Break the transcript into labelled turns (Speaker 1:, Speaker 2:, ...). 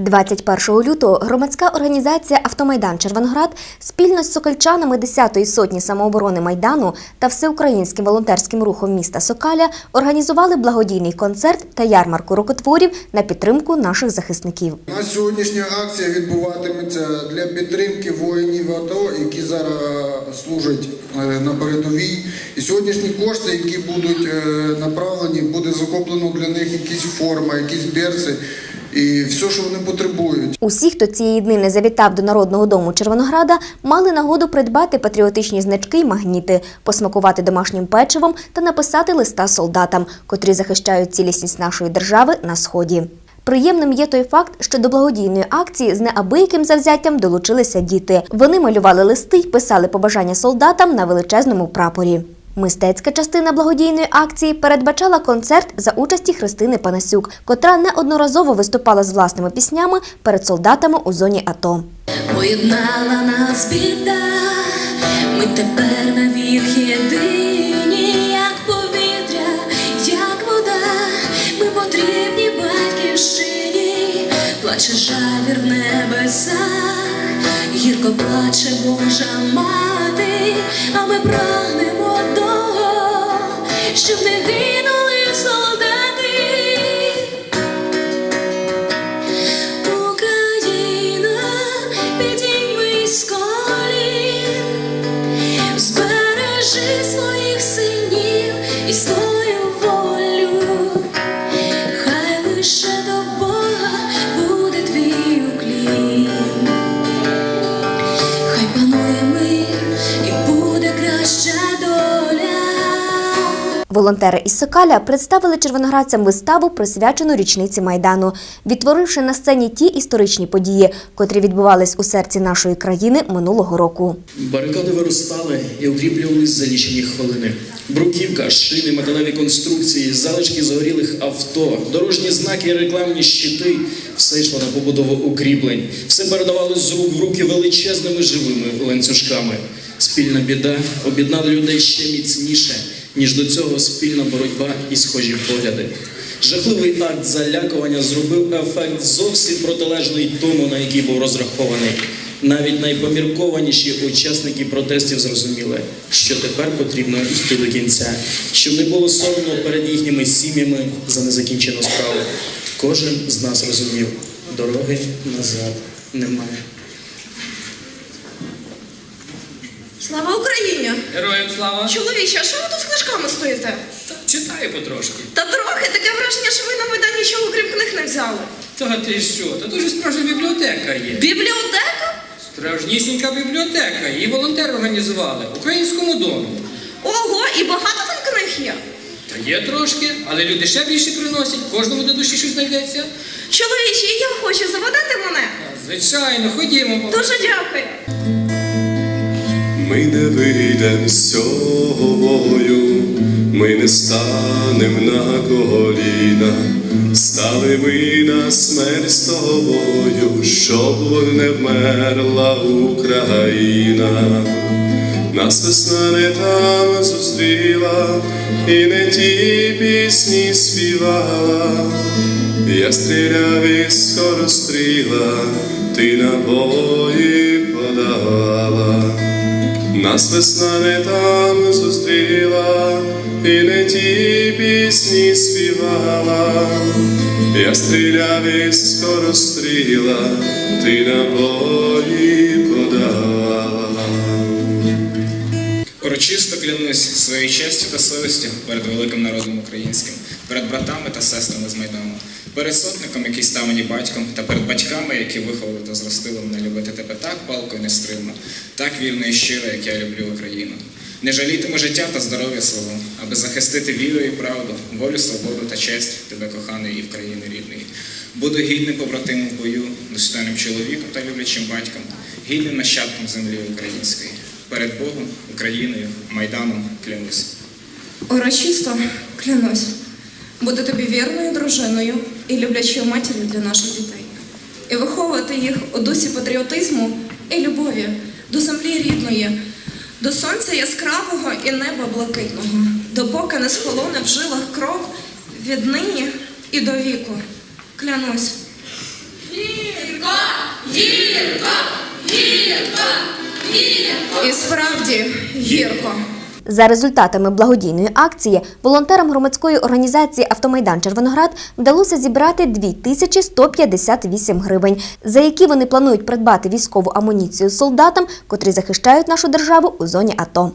Speaker 1: 21 лютого громадська організація Автомайдан Червоноград спільно з сокольчанами 10-ї сотні самооборони Майдану та всеукраїнським волонтерським рухом міста Сокаля організували благодійний концерт та ярмарку рукотворів на підтримку наших захисників.
Speaker 2: У нас сьогоднішня акція відбуватиметься для підтримки воїнів АТО, які зараз служать е, на передовій. І сьогоднішні кошти, які будуть е, направлені, буде закуплено для них якісь форма, якісь берці і все, що вони потребують.
Speaker 1: Усі, хто цієї дни не завітав до Народного дому Червонограда, мали нагоду придбати патріотичні значки й магніти, посмакувати домашнім печивом та написати листа солдатам, котрі захищають цілісність нашої держави на сході. Приємним є той факт, що до благодійної акції з неабияким завзяттям долучилися діти. Вони малювали листи й писали побажання солдатам на величезному прапорі. Мистецька частина благодійної акції передбачала концерт за участі Христини Панасюк, котра неодноразово виступала з власними піснями перед солдатами у зоні АТО.
Speaker 3: Поєднала нас біда, ми тепер навік гірко плаче Божа мати, а ми прагнемо одного, щоб не гинули солдати. Україна, підіймись з колін, збережи своїх синів і свою
Speaker 1: Волонтери із Сокаля представили червоноградцям виставу, присвячену річниці Майдану, відтворивши на сцені ті історичні події, котрі відбувались у серці нашої країни минулого року.
Speaker 4: Барикади виростали і укріплювались за лічені хвилини. Бруківка, шини, металеві конструкції, залишки загорілих авто, дорожні знаки, рекламні щити все йшло на побудову укріплень. Все передавалось з рук в руки величезними живими ланцюжками. Спільна біда об'єднала людей ще міцніше, ніж до цього спільна боротьба і схожі погляди. Жахливий акт залякування зробив ефект зовсім протилежний тому, на який був розрахований. Навіть найпоміркованіші учасники протестів зрозуміли, що тепер потрібно йти до кінця, щоб не було соромно перед їхніми сім'ями за незакінчену справу. Кожен з нас розумів, дороги назад немає.
Speaker 5: Слава Україні!
Speaker 6: Героям слава!
Speaker 5: Чоловіче, а що ви тут з книжками стоїте?
Speaker 6: Та читаю потрошки.
Speaker 5: Та трохи таке враження, що ви на Майдані нічого крім книг не взяли.
Speaker 6: Та ти що? Та дуже справжня бібліотека є.
Speaker 5: Бібліотека?
Speaker 6: Справжнісінька бібліотека. Її волонтери організували в українському домі.
Speaker 5: Ого, і багато там книг є.
Speaker 6: Та є трошки, але люди ще більше приносять. Кожному до душі щось знайдеться.
Speaker 5: Чоловіче, і я хочу заведете мене.
Speaker 6: Та, Звичайно, ходімо.
Speaker 5: Дуже дякую.
Speaker 7: Ми не вийдем з цього бою, ми не станем на коліна, стали ми на смерть з тобою, щоб не вмерла Україна. Нас весна не там зустріла, і не ті пісні співала. Я стріляв із скоростріла, ти набої подавала. Нас весна не там зустріла, і не ті пісні співала. Я стріляв із скоростріла, ти набої подавала.
Speaker 8: Урочисто клянусь своєю честю та совістю перед великим народом українським, перед братами та сестрами з Майдану, перед сотником, який став мені батьком, та перед батьками, які виховали та зростили мене любити тебе так палко і нестримно, так вірно і щиро, як я люблю Україну. Не жалітиму життя та здоров'я свого, аби захистити віру і правду, волю, свободу та честь тебе, коханий і в країни рідної. Буду гідним побратимом в бою, достойним чоловіком та люблячим батьком, гідним нащадком землі української. Перед Богом, Україною, Майданом клянусь.
Speaker 5: Урочисто клянусь бути тобі вірною дружиною і люблячою матір'ю для наших дітей. І виховувати їх у дусі патріотизму і любові до землі рідної, до сонця яскравого і неба блакитного, допоки не схолоне в жилах кров віднині і до віку. Клянусь.
Speaker 6: Є!
Speaker 5: І справді гірко.
Speaker 1: За результатами благодійної акції волонтерам громадської організації Автомайдан Червоноград вдалося зібрати 2158 гривень, за які вони планують придбати військову амуніцію солдатам, котрі захищають нашу державу у зоні АТО.